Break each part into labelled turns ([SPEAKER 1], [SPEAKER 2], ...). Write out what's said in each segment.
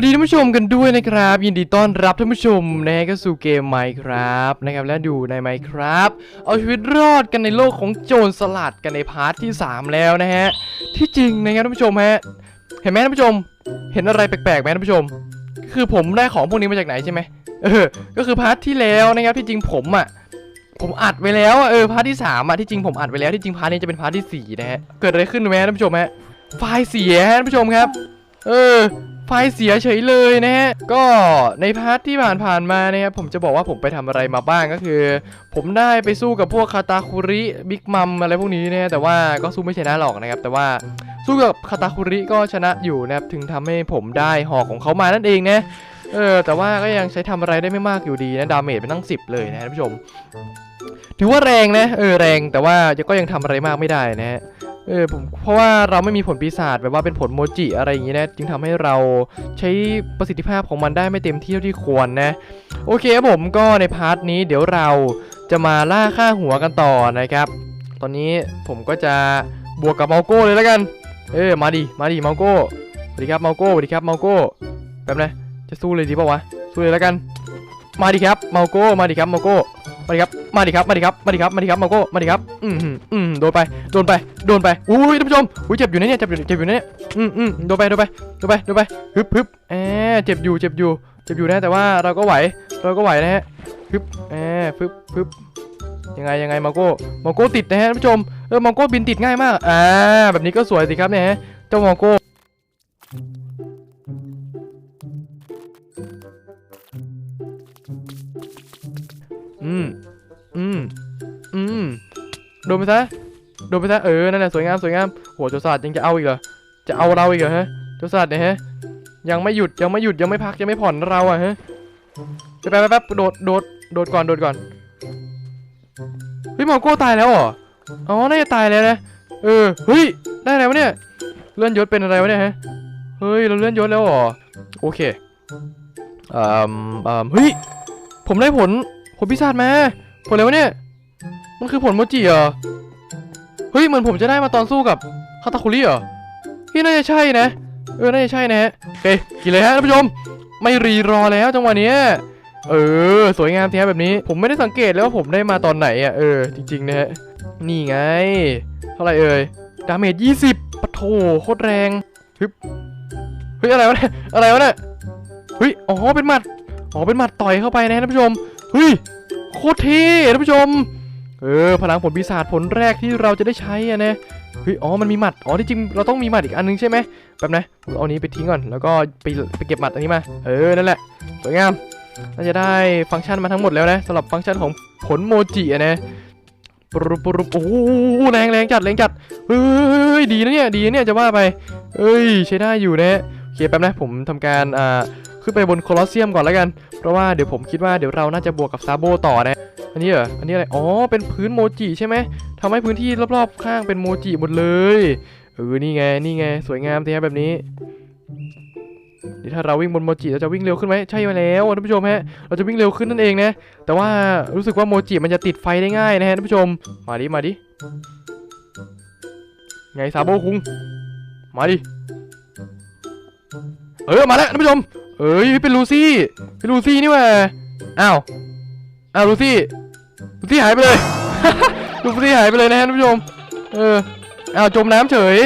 [SPEAKER 1] วัสดีท่านผู้ชมกันด้วยนะครับ ยินดีต้อนรับท่านผู้ชมนะฮะเข้าสู่เกม Minecraft นะครับและดูใน Minecraft เอาชีวิตรอดกันในโลกของโจรสลัดกันในพาร์ทที่ 3 แล้วนะฮะที่จริงนะครับท่านผู้ชมฮะเห็นไหมท่านผู้ชม เห็นอะไรแปลกๆไหมท่านผู้ชม คือผมได้ของพวกนี้มาจากไหนใช่ไหมเออก็คือพาร์ทที่แล้วนะครับที่จริงผมอะผมอัดไว้แล้วอะเออพาร์ทที่สามอะที่จริงผมอัดไว้แล้วที่จริงพาร์ทนี้จะเป็นพาร์ทที่สี่นะฮะเกิดอะไรขึ้นไหมท่านผู้ชมฮะไฟล์เสียฮะท่านผู้ชมครับ เออ ไฟล์เสียเฉยเลยนะฮะ ก็ในพาร์ทที่ผ่านๆมานะครับผมจะบอกว่าผมไปทำอะไรมาบ้างก็คือ ผมได้ไปสู้กับพวกคาตาคุริบิ๊กมัมอะไรพวกนี้นะแต่ว่าก็สู้ไม่ชนะหรอกนะครับ แต่ว่าสู้กับคาตาคุริก็ชนะอยู่นะครับถึงทำให้ผมได้หอกของเขามานั่นเองนะเออแต่ว่าก็ยังใช้ทำอะไรได้ไม่มากอยู่ดีนะดาเมจเป็นตั้ง 10 เลยนะท่านผู้ชม ถือว่าแรงนะเออแรงแต่ว่าก็ยังทำอะไรมากไม่ได้นะฮะ เออผมเพราะว่าเราไม่มีผลปีศาจแบบว่าเป็นผลโมจิอะไรอย่างงี้นะจึงทำให้เราใช้ประสิทธิภาพของมันได้ไม่เต็มที่เท่าที่ควรนะโอเคครับผมก็ในพาร์ทนี้เดี๋ยวเราจะมาล่าค่าหัวกันต่อนะครับ ตอนนี้ผมก็จะบวกกับเมาโก้เลยแล้วกัน เออมาดิมาดิเมาโก้สวัสดีครับเมาโก้สวัสดีครับเมาโก้แป๊บนะจะสู้เลยดีป่าวะสู้เลยแล้วกัน มาดิครับเมาโก้มาดิครับเมาโก้ มาดิครับ มาดิครับ มาดิครับ มาดิครับ มาดิครับ มาโก้ มาดิครับ อืมอืมโดนไป โดนไป โดนไป อุ้ยท่านผู้ชม อุ้ยเจ็บอยู่นะเนี่ย เจ็บอยู่ เจ็บอยู่นะเนี่ย อืมอืมโดนไป โดนไป โดนไป โดนไปฮึบฮึบแอบเจ็บอยู่ เจ็บอยู่ เจ็บอยู่นะ แต่ว่าเราก็ไหว เราก็ไหวนะฮะฮึบแอบฟึบฟึบยังไงยังไงมาโก้ มาโก้ติดนะฮะท่านผู้ชม เออมาโก้บินติดง่ายมาก อ่า แบบนี้ก็สวยสิครับเนี่ยฮะเจ้ามาโก้ อืมอืมอืมโดนไปซะโดนไปซะเออนั่นแหละสวยงามสวยงามโหโจรสลัดยังจะเอาอีกเหรอจะเอาเราอีกเหรอฮะโจรสลัดเนี่ยฮะยังไม่หยุดยังไม่หยุดยังไม่พักยังไม่ผ่อนเราอะฮะแป๊บแป๊บแป๊บโดดโดดโดดก่อนโดดก่อนเฮ้ยมาโก้ตายแล้วเหรออ๋อน่าจะตายแล้วนะเออเฮ้ยได้อะไรวะเนี่ยเลื่อนยศเป็นอะไรวะเนี่ยฮะเฮ้ยเราเลื่อนยศแล้วเหรอโอเคอ่าอ่าเฮ้ยผมได้ผล ผลพิศาจมา ผลอะไรวะเนี่ย มันคือผลโมจิเหรอ เฮ้ยเหมือนผมจะได้มาตอนสู้กับคาตาคุริเหรอพี่น่าจะใช่นะ เออ น่าจะใช่นะฮะโอเคกินเลยฮะท่านผู้ชม ไม่รีรอแล้วจังหวะนี้เออ สวยงามแท้แบบนี้ ผมไม่ได้สังเกตเลยว่าผมได้มาตอนไหนอะ เออ จริงๆนะฮะ นี่ไง เท่าไหร่เอ่ย ดาเมจ20ปะโถโคตรแรงฮึบเฮ้ย อะไรวะเนี่ย อะไรวะเนี่ย เฮ้ย อ๋อ เป็นหมัด อ๋อ เป็นหมัดต่อยเข้าไปนะท่านผู้ชม เฮ้ยโคตรเท่ท่านผู้ชม เออพลังผลปีศาจผลแรกที่เราจะได้ใช้อะนะเฮ้ยอ๋อมันมีหมัดอ๋อที่จริงเราต้องมีหมัดอีกอันนึงใช่ไหมแป๊บนะเอาอันนี้ไปทิ้งก่อนแล้วก็ไปไปเก็บหมัดอันนี้มา เออนั่นแหละสวยงามน่าจะได้ฟังก์ชันมาทั้งหมดแล้วนะสำหรับฟังก์ชันของผลโมจิอะนะปรุบปรุบโอ้โหแรงแรงจัดแรงจัดเฮ้ยดีนะเนี่ยดีนะเนี่ยจะว่าไปเอ้ยใช้ได้อยู่นะโอเคแป๊บนะผมทำการอ่า ขึ้นไปบนโคลอสเซียมก่อนแล้วกัน เพราะว่าเดี๋ยวผมคิดว่าเดี๋ยวเราน่าจะบวกกับซาโบต่อนะ อันนี้เหรอ อันนี้อะไร อ๋อ เป็นพื้นโมจิใช่ไหมทำให้พื้นที่รอบๆ ข้างเป็นโมจิหมดเลย เออ นี่ไง นี่ไง สวยงามทีแบบนี้เดี๋ยวถ้าเราวิ่งบนโมจิเราจะวิ่งเร็วขึ้นไหมใช่มาแล้วท่านผู้ชมฮะ เราจะวิ่งเร็วขึ้นนั่นเองนะ แต่ว่ารู้สึกว่าโมจิมันจะติดไฟได้ง่ายนะฮะท่านผู้ชม มาดิ มาดิ ไงซาโบคุง มาดิ เออ มาแล้วท่านผู้ชม เอ้ยเป็นลูซี่ เป็นลูซี่นี่หว่าอ้าว อ้าวลูซี่ ลูซี่หายไปเลย ลูซี่หายไปเลยนะฮะท่านผู้ชม เออ อ้าวจมน้ำเฉย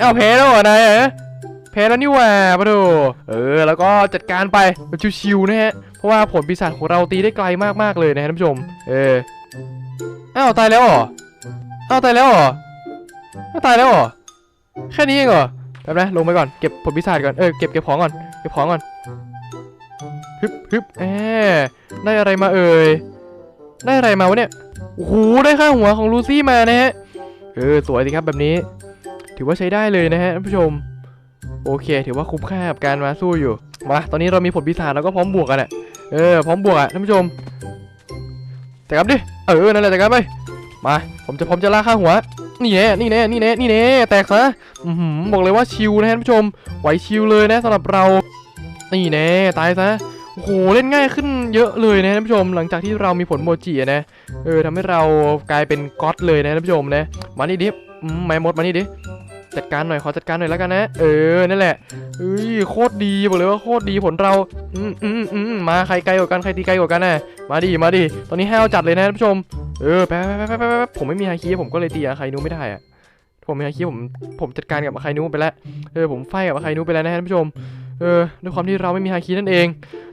[SPEAKER 1] อ้าวแพ้แล้วเหรอนายฮะแพ้แล้วนี่หว่าปะโถเออ แล้วก็จัดการไปแบบชิวๆนะฮะ เพราะว่าผลปีศาจของเราตีได้ไกลมากๆเลยนะฮะท่านผู้ชม เออ อ้าวตายแล้วเหรอ อ้าวตายแล้วเหรอตายแล้วเหรอ แค่นี้เองเหรอแป๊บนะลงไปก่อน เก็บผลปีศาจก่อน เออ เก็บเก็บของก่อน เก็บของก่อนฮึบฮึบแอบได้อะไรมาเอ่ย ได้อะไรมาวะเนี่ย โอ้โห ได้ค่าหัวของลูซี่มานะฮะ เออ สวยสิครับแบบนี้ ถือว่าใช้ได้เลยนะฮะท่านผู้ชม โอเค ถือว่าคุ้มค่ากับการมาสู้อยู่ มา ตอนนี้เรามีผลปีศาจแล้วก็พร้อมบวกกันอะเออ พร้อมบวกอะท่านผู้ชมแต่ครับดิ เออ นั่นแหละแต่ครับไป มา ผมจะพร้อมจะล่าค่าหัว นี่แน่นี่แน่นี่แน่นี่แน่แตกซะอือหือบอกเลยว่าชิลนะท่านผู้ชมไหวชิลเลยนะสำหรับเรานี่แน่ตายซะโอ้โหเล่นง่ายขึ้นเยอะเลยนะท่านผู้ชม หลังจากที่เรามีผลโมจินะเออทำให้เรากลายเป็นก๊อตเลยนะท่านผู้ชมนะมานี่ดิอืมไม่มดมานี่ดิจัดการหน่อยขอจัดการหน่อยแล้วกันนะ เออนั่นแหละเอ้ยโคตรดีบอกเลยว่าโคตรดีผลเราอืมอืมอืมมาใครไกลกว่ากันใครตีไกลกว่ากันน่ะมาดิมาดิตอนนี้ห้าวจัดเลยนะท่านผู้ชม เออแป๊บแป๊บแป๊บแป๊บแป๊บผมไม่มีฮาคิผมก็เลยตีอาใครนู้ไม่ได้อะผมมีฮาคิผมผมจัดการกับอาใครนู้ไปแล้วเออผมไฟกับอาใครนู้ไปแล้วนะท่านผู้ชมเออด้วยความที่เราไม่มีฮาคินั่นเอง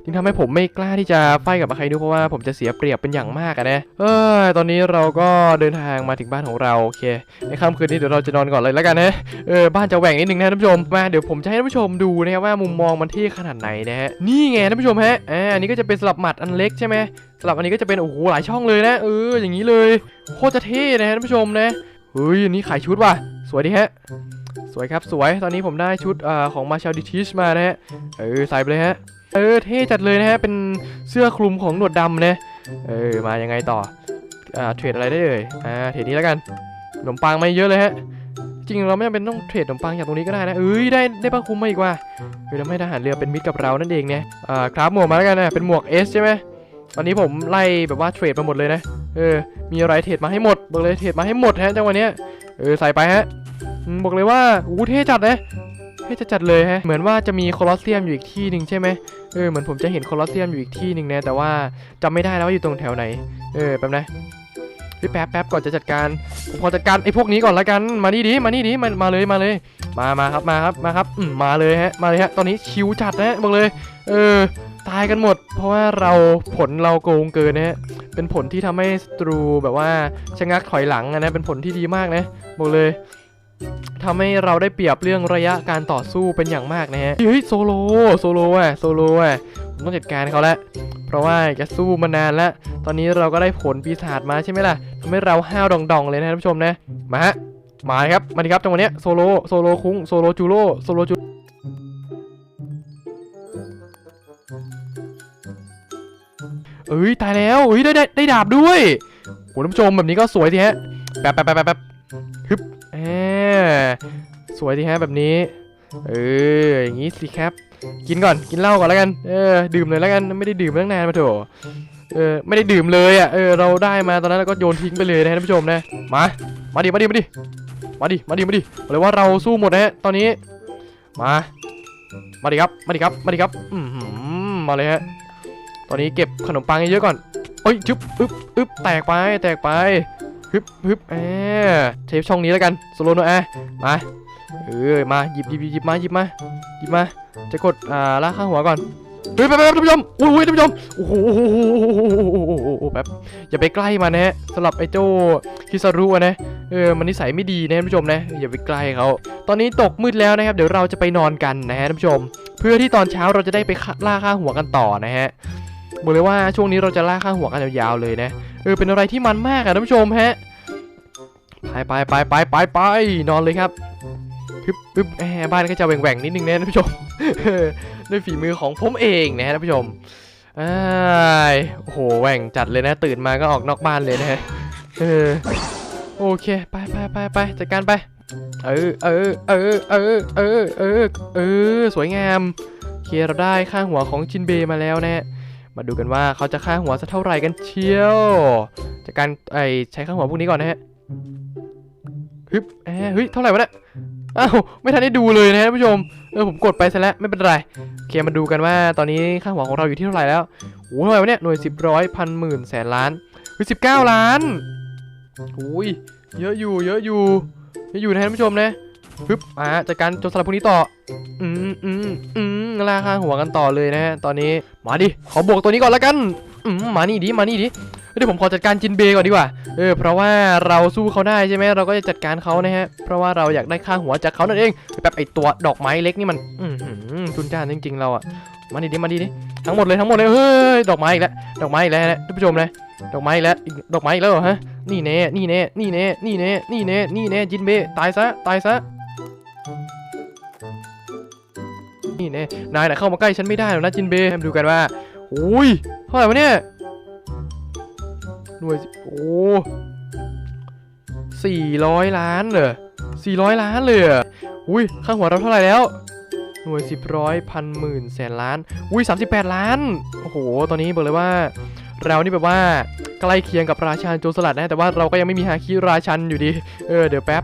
[SPEAKER 1] จึงทำให้ผมไม่กล้าที่จะไฟกับอาใครนู้เพราะว่าผมจะเสียเปรียบเป็นอย่างมากอะนะเออตอนนี้เราก็เดินทางมาถึงบ้านของเราโอเคในค่ำคืนนี้เดี๋ยวเราจะนอนก่อนเลยแล้วกันนะเออบ้านจะแหว่งนิดนึงนะท่านผู้ชมมาเดี๋ยวผมจะให้ท่านผู้ชมดูนะครับว่ามุมมองมันเท่ขนาดไหนนะฮะนี่ไงท่านผู้ชมฮะอ่าอันนี้ก็จะเป็นสลับหมัดอันเล็กใช่ไหมสลับอันนี้ก็จะเป็นโอ้โหหลายช่องเลยนะเอออย่างนี้เลยโคตรจะเท่นะฮะท่านผู้ชมนะเฮ้ยอันนี้ขายชุดว่ะสวยดีฮะสวยครับสวยตอนนี้ผมได้ชุดอ่าของมาชาดิทิชมานะฮะเออใส่ไปเลยฮะ เออเท่จัดเลยนะฮะเป็นเสื้อคลุมของหนวดดำนะเออมายังไงต่ออ่าเทรดอะไรได้เอ่ยอ่าเทรดนี้แล้วกันขนมปังมาเยอะเลยฮะจริงเราไม่จำเป็นต้องเทรดขนมปังจากตรงนี้ก็ได้นะเอ้ยได้ได้ผ้าคลุมมาอีกว่าเฮ้ยทำให้ทหารเรือเป็นมิตรกับเรานั่นเองเนี่ยอ่าครับหมวกมาแล้วกันนะเป็นหมวก S ใช่ไหมตอนนี้ผมไล่แบบว่าเทรดมาหมดเลยนะเออมีอะไรเทรดมาให้หมดบอกเลยเทรดมาให้หมดฮะจังหวะเนี้ยเออใส่ไปฮะบอกเลยว่าอู้เท่จัดนะ เท่จัดเลยฮะเหมือนว่าจะมีโคลอสเซียมอยู่อีกที่หนึ่งใช่ไหมเออเหมือนผมจะเห็นโคลอสเซียมอยู่อีกที่หนึ่งนะแต่ว่าจำไม่ได้แล้วว่าอยู่ตรงแถวไหน เออแป๊บนะพี่แป๊บแป๊บก่อนจะจัดการผมขอจัดการไอ้พวกนี้ก่อนละกันมานี่ดิมานี่ดิมามาเลยมาเลย มามาครับมาครับมาครับอืมมาเลยฮะมาเลยฮะตอนนี้ชิวจัดนะบอกเลย เออตายกันหมด เพราะว่าเราผลเราโกงเกินนะฮะเป็นผลที่ทำให้ศัตรูแบบว่าชะงักถอยหลังอะนะเป็นผลที่ดีมากนะบอกเลย ทำให้เราได้เปรียบเรื่องระยะการต่อสู้เป็นอย่างมากนะฮะ เฮ้ยโซโลโซโลอะโซโลอะผมต้องจัดการเขาแล้ว เพราะว่าจะสู้มานานแล้ว ตอนนี้เราก็ได้ผลปีศาจมาใช่ไหมล่ะทำให้เราห้าวดองๆเลยนะท่านผู้ชมนะ มาฮะ มาครับ มาดิครับจังหวะเนี้ยโซโลโซโลคุ้งโซโลจูโรโซโลจูเอ้ยตายแล้วเอ้ยได้ได้ได้ดาบด้วยโหท่านผู้ชมแบบนี้ก็สวยทีฮะ แป๊บแป๊บแป๊บแป๊บแบฮึบ สวยทีฮะแบบนี้ เอออย่างงี้สิครับ กินก่อนกินเหล้าก่อนแล้วกัน เออดื่มเลยแล้วกันไม่ได้ดื่มตั้งนานมาโถอะเออไม่ได้ดื่มเลยอะเออเราได้มาตอนนั้นเราก็โยนทิ้งไปเลยนะท่านผู้ชมนะมามาดิมาดิมาดิมาดิมาดิมาดิบอกเลยว่าเราสู้หมดนะฮะตอนนี้มามาดิครับมาดิครับมาดิครับอืมมาเลยฮะตอนนี้เก็บขนมปังให้เยอะก่อนเอ้ยชึบอึ๊บอึ๊บแตกไปแตกไป ฮึบฮึบแอบเทปช่องนี้แล้วกันโซโลโนแอมาเออมาหยิบหยิบหยิบมาหยิบมาหยิบมา จะกดอ่าลากข้างหัวก่อนเฮ้ยแป๊บแป๊บท่านผู้ชมอุ้ยท่านผู้ชมโอ้โหแป๊บอย่าไปใกล้มันนะฮะสำหรับไอ้เจ้าคิซารุนะเออมันนิสัยไม่ดีนะท่านผู้ชมนะอย่าไปใกล้เขาตอนนี้ตกมืดแล้วนะครับ เดี๋ยวเราจะไปนอนกันนะฮะท่านผู้ชม เพื่อที่ตอนเช้าเราจะได้ไปฆ่าล่าข้างหัวกันต่อนะฮะ บอกเลยว่าช่วงนี้เราจะล่าข้างหัวกันยาวๆเลยนะ เออเป็นอะไรที่มันมากอะท่านผู้ชมฮะ ไปไปไปไปไปไปนอนเลยครับฮึบฮึบแหมบ้านก็จะแหว่งๆนิดนึงนะท่านผู้ชมด้วยฝีมือของผมเองนะฮะท่านผู้ชมอ้ายโอ้โหแหว่งจัดเลยนะ ตื่นมาก็ออกนอกบ้านเลยนะฮะเออโอเคไปไปไปไปจัดการไป เออเออเออเออเออเออเออสวยงามเคเราได้ค่าหัวของจินเบมาแล้วนะฮะ มาดูกันว่าเขาจะค่าหัวสักเท่าไหร่กันเชียว จากการไอใช้ค่าหัวพวกนี้ก่อนนะฮะฮึบเอ้เฮ้ยเท่าไหร่วะเนี่ยอ้าวไม่ทันได้ดูเลยนะท่านผู้ชมเออผมกดไปซะแล้วไม่เป็นไรโอเคมาดูกันว่าตอนนี้ค่าหัวของเราอยู่ที่เท่าไหร่แล้วโอ้โหเท่าไหร่วะเนี่ยหน่วยสิบร้อยพันหมื่นแสนล้านเฮ้ยสิบเก้าล้านโอ้ยเยอะอยู่เยอะอยู่เยอะอยู่นะท่านผู้ชมนะ ฮึบมาจัดการโจรสลัดพวกนี้ต่อ อืมอืมอืมล่าคาหัวกันต่อเลยนะฮะ ตอนนี้ มาดิ ขอบวกตัวนี้ก่อนแล้วกัน อืมมานี่ดิ มานี่ดิเดี๋ยวผมขอจัดการจินเบย์ก่อนดีกว่า เออ เพราะว่าเราสู้เขาได้ใช่ไหมเราก็จะจัดการเขานะฮะ เพราะว่าเราอยากได้ค่าหัวจากเขานั่นเองแบบไอตัวดอกไม้เล็กนี่มัน อือหือทุนจ้านจริงๆ เราอะมาดิดิ มาดิดิ ทั้งหมดเลยทั้งหมดเลย เฮ้ย ดอกไม้อีกแล้ว ดอกไม้อีกแล้วนะท่านผู้ชมนะดอกไม้อีกแล้ว ดอกไม้อีกแล้วเหรอฮะ นี่แน่ นี่แน่ นี่แน่ นี่แน่ นี่แน่ นี่แน่ จินเบ ตายซะ ตายซะ นี่แน่นายน่ะเข้ามาใกล้ฉันไม่ได้หรอกนะจินเบมาดูกันว่าอุ้ยเท่าไหร่วะเนี่ยหน่วยโอ้สี่ร้อยล้านเหรอสี่ร้อยล้านเลยออุ้ยค่าหัวเราเท่าไหร่แล้วหน่วยสิบร้อยพันหมื่นแสนล้านอุ้ยสามสิบแปดล้านโอ้โหตอนนี้บอกเลยว่า เรานี่แบบว่าใกล้เคียงกับราชันโจรสลัดนะแต่ว่าเราก็ยังไม่มีฮาคิราชันอยู่ดีเออเดี๋ยวแป๊บ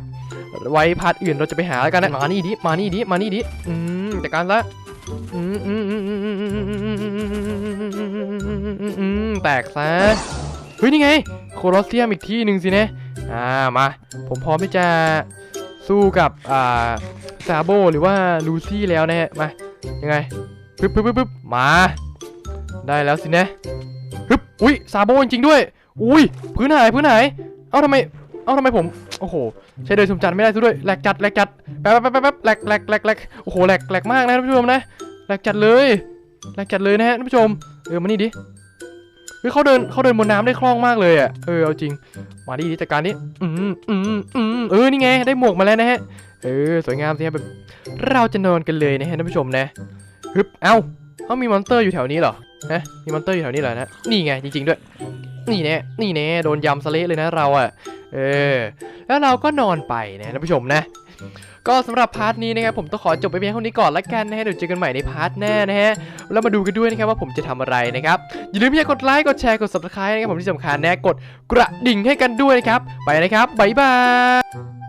[SPEAKER 1] ไว้พาร์ทอื่นเราจะไปหาแล้วกันนะมานี่ดิมานี่ดิมานี่ดิอืมแต่การละอืมอืมอืมอืมอืมอืมอืมแตกซะเฮ้ยนี่ไงโคลอสเซียมอีกที่หนึ่งสินะอ่ามาผมพร้อมที่จะสู้กับอ่าซาโบหรือว่าลูซี่แล้วนะฮะมายังไงปึ๊บปึ๊บปึ๊บมาได้แล้วสินะปึ๊บอุ้ยซาโบจริงๆด้วยอุ้ยพื้นหายพื้นหายเอ้าทำไมเอ้าทำไมผม โอ้โห ใช้เดินชมจันไม่ได้ซะด้วยแหลกจัดแหลกจัดแป๊บแป๊บแป๊บแป๊บแหลกแหลกแหลกแหลกโอ้โหแหลกแหลกมากนะท่านผู้ชมนะแหลกจัดเลยแหลกจัดเลยนะฮะท่านผู้ชมเออมานี่ดิเฮ้ยเขาเดินเขาเดินบนน้ำได้คล่องมากเลยอะเออเอาจริงมาดิจัดการดิอืมอืมอืมเออนี่ไงได้หมวกมาแล้วนะฮะเออสวยงามสิฮะแบบเราจะนอนกันเลยนะฮะท่านผู้ชมนะฮึบเอ้าเอ้ามีมอนสเตอร์อยู่แถวนี้เหรอ ฮะมีมอนเตอร์อยู่แถวนี้เหรอนะนี่ไงจริงๆด้วย นี่แน่นี่แน่โดนยำสะเละเลยนะเราอะเออแล้วเราก็นอนไปนะท่านผู้ชมนะ ก็สำหรับพาร์ทนี้นะครับผมต้องขอจบไปเพียงเท่านี้ก่อนละกันนะฮะเดี๋ยวเจอกันใหม่ในพาร์ทหน้านะฮะแล้วมาดูกันด้วยนะครับว่าผมจะทำอะไรนะครับอย่าลืมที่จะกดไลค์กดแชร์กด subscribe นะครับผมที่สำคัญนะกดกระดิ่งให้กันด้วยนะครับไปนะครับบ๊ายบาย